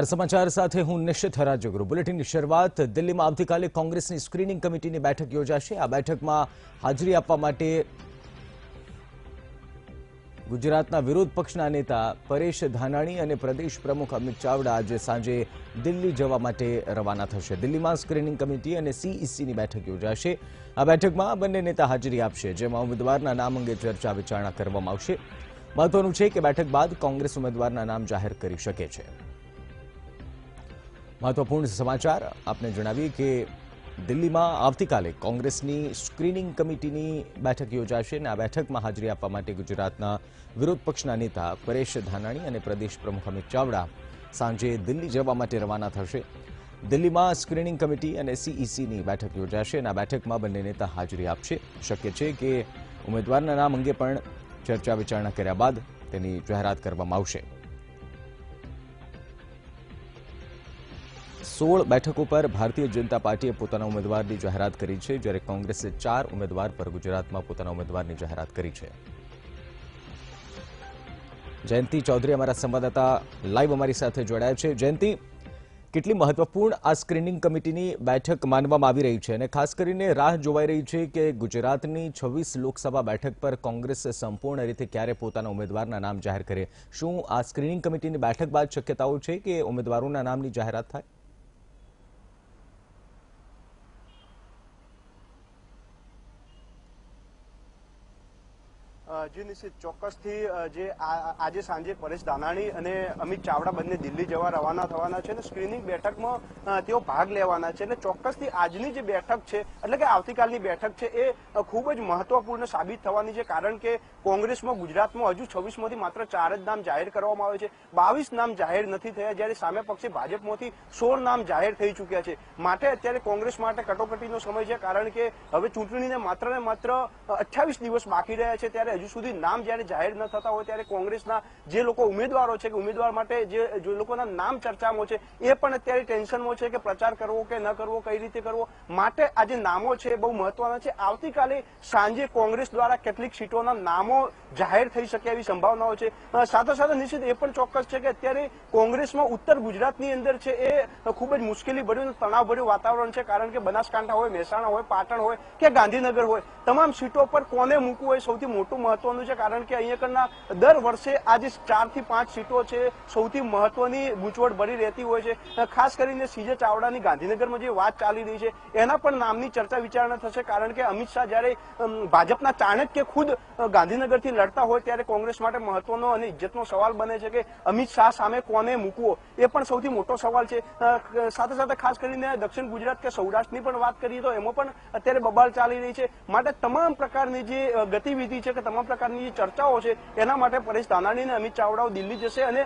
સમાચાર સાથે હું નિશ્ચિત હરાજગુરુ. બુલેટિનની શરૂઆત દિલ્હીમાં આવતીકાલે કોંગ્રેસની સ્ક્રીનિંગ કમિટીની બેઠક યોજાશે. આ બેઠકમાં હાજરી આપવા માટે ગુજરાતના વિરોધ પક્ષના નેતા પરેશ ધાનાણી અને પ્રદેશ પ્રમુખ અમિત ચાવડા આજે સાંજે દિલ્હી જવા માટે રવાના થશે. દિલ્હીમાં સ્ક્રીનિંગ કમિટી અને સીઈસીની બેઠક યોજાશે. આ બેઠકમાં બંને નેતા હાજરી આપશે, જેમાં ઉમેદવારના નામ અંગે ચર્ચા વિચારણા કરવામાં આવશે. મહત્વનું છે કે બેઠક બાદ કોંગ્રેસ ઉમેદવારના નામ જાહેર કરી શકે છે. મહત્વપૂર્ણ સમાચાર આપને જણાવીએ કે દિલ્હીમાં આવતીકાલે કોંગ્રેસની સ્ક્રીનિંગ કમિટીની બેઠક યોજાશે અને આ બેઠકમાં હાજરી આપવા માટે ગુજરાતના વિરોધ પક્ષના નેતા પરેશ ધાનાણી અને પ્રદેશ પ્રમુખ અમિત ચાવડા સાંજે દિલ્હી જવા માટે રવાના થશે. દિલ્હીમાં સ્ક્રીનિંગ કમિટી અને સીઈસીની બેઠક યોજાશે અને આ બેઠકમાં બંને નેતા હાજરી આપશે. શક્ય છે કે ઉમેદવારના નામ અંગે પણ ચર્ચા વિચારણા કર્યા બાદ તેની જાહેરાત કરવામાં આવશે. સોળ બેઠક ઉપર ભારતીય જનતા પાર્ટીએ પોતાના ઉમેદવારની જાહેરાત કરી છે, જ્યારે કોંગ્રેસે ચાર ઉમેદવાર પર ગુજરાતમાં પોતાના ઉમેદવારની જાહેરાત કરી છે. જયંતિ ચૌધરી અમારા સંવાદદાતા લાઈવ અમારી સાથે જોડાયા છે. જયંતિ, કેટલી મહત્વપૂર્ણ આ સ્ક્રીનિંગ કમિટીની બેઠક માનવામાં આવી રહી છે અને ખાસ કરીને રાહ જોવાઈ રહી છે કે ગુજરાતની છવ્વીસ લોકસભા બેઠક પર કોંગ્રેસ સંપૂર્ણ રીતે ક્યારે પોતાના ઉમેદવારના નામ જાહેર કરે શું આ સ્ક્રીનિંગ કમિટીની બેઠક બાદ શક્યતાઓ છે કે ઉમેદવારોના નામની જાહેરાત થાય? જી નિશ્ચિત ચોક્કસથી જે આજે સાંજે પરેશ દાનાણી અને અમિત ચાવડા બંને દિલ્હી જવા રવાના થવાના છે અને સ્ક્રીનિંગ બેઠકમાં તેઓ ભાગ લેવાના છે અને ચોક્કસથી આજની જે બેઠક છે, એટલે કે આવતીકાલની બેઠક છે, એ ખૂબ જ મહત્વપૂર્ણ સાબિત થવાની છે, કારણ કે કોંગ્રેસમાં, ગુજરાતમાં હજુ છવ્વીસમાંથી માત્ર ચાર જ નામ જાહેર કરવામાં આવે છે. બાવીસ નામ જાહેર નથી થયા, જ્યારે સામે પક્ષે ભાજપમાંથી સોળ નામ જાહેર થઈ ચૂક્યા છે. માટે અત્યારે કોંગ્રેસ માટે કટોકટીનો સમય છે, કારણ કે હવે ચૂંટણીને માત્ર ને માત્ર અઠ્યાવીસ દિવસ બાકી રહ્યા છે, ત્યારે હજુ સુધી નામ જ્યારે જાહેર ન થતા હોય ત્યારે કોંગ્રેસના જે લોકો ઉમેદવારો છે કે ઉમેદવાર માટે જે જે લોકોના નામ ચર્ચામાં છે, એ પણ અત્યારે ટેન્શનમાં છે કે પ્રચાર કરવો કે ન કરવો, કઈ રીતે કરવો. માટે આ જે નામો છે એ બહુ મહત્વના છે. આવતીકાલે સાંજે કોંગ્રેસ દ્વારા કેટલીક સીટોના નામો જાહેર થઈ શકે એવી સંભાવનાઓ છે. સાથે સાથે નિશ્ચિત એ પણ ચોક્કસ છે કે અત્યારે કોંગ્રેસમાં ઉત્તર ગુજરાતની અંદર છે એ ખૂબ જ મુશ્કેલી ભર્યું તણાવભર્યું વાતાવરણ છે. કારણ કે બનાસકાંઠા હોય, મહેસાણા હોય, પાટણ હોય કે ગાંધીનગર હોય, તમામ સીટો પર કોને મૂકવું હોય સૌથી મોટું મહત્વનું છે, કારણ કે અહીંયા દર વર્ષે આ જે ચારથી પાંચ સીટો છે, સૌથી મહત્વની ગૂંચવડ ભરી રહેતી હોય છે. ખાસ કરીને સીજે ચાવડાની ગાંધીનગરમાં જે વાત ચાલી રહી છે, એના પણ નામની ચર્ચા વિચારણા થશે, કારણ કે અમિત શાહ જયારે ભાજપના ચાણક્ય ખુદ ગાંધીનગરથી લડતા હોય ત્યારે કોંગ્રેસ માટે મહત્વનો અને ઇજ્જતનો સવાલ બને છે કે અમિત શાહ સામે કોને મૂકવો? એ પણ સૌથી મોટો સવાલ છે. સાથે સાથે ખાસ કરીને દક્ષિણ ગુજરાત કે સૌરાષ્ટ્રની પણ વાત કરીએ તો એમાં પણ અત્યારે બબાલ ચાલી રહી છે. માટે તમામ પ્રકારની જે ગતિવિધિ છે કે તમામ પ્રકારની જે ચર્ચાઓ છે એના માટે પરેશ ધાનાણી અને અમિત ચાવડાઓ દિલ્હી જશે અને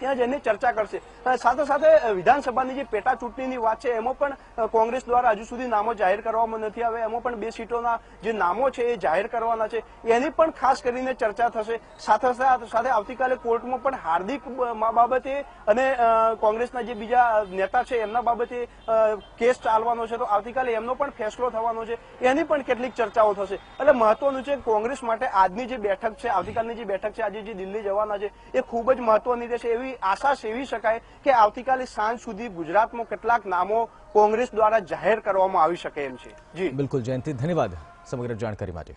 ત્યાં જઈને ચર્ચા કરશે. સાથે સાથે વિધાનસભાની જે પેટા ચૂંટણીની વાત છે, એમાં પણ કોંગ્રેસ દ્વારા હજુ સુધી નામો જાહેર કરવામાં નથી આવે એમાં પણ બે સીટોના જે નામો છે એ જાહેર કરવાના છે. એની પણ ખાસ કરીને ચર્ચા થશે. સાથે સાથે આવતીકાલે કોર્ટમાં પણ હાર્દિક બાબતે અને કોંગ્રેસના જે બીજા નેતા છે, એમના બાબતે કેસ ચાલવાનો છે. તો આવતીકાલે એમનો પણ ફેસલો થવાનો છે. એની પણ કેટલીક ચર્ચાઓ થશે. એટલે મહત્વનું છે કોંગ્રેસ માટે આજની જે બેઠક છે, આવતીકાલની જે બેઠક છે, આજે જે દિલ્હી જવાના છે, એ ખૂબ જ મહત્વની રહેશે. એવી આશા સેવી શકાય કે આવતીકાલે સાંજ સુધી ગુજરાતમાં કેટલાક નામો કોંગ્રેસ દ્વારા જાહેર કરવામાં આવી શકે એમ છે. જી. બિલકુલ, જયંતિ. ધન્યવાદ સમગ્ર જાણકારી માટે.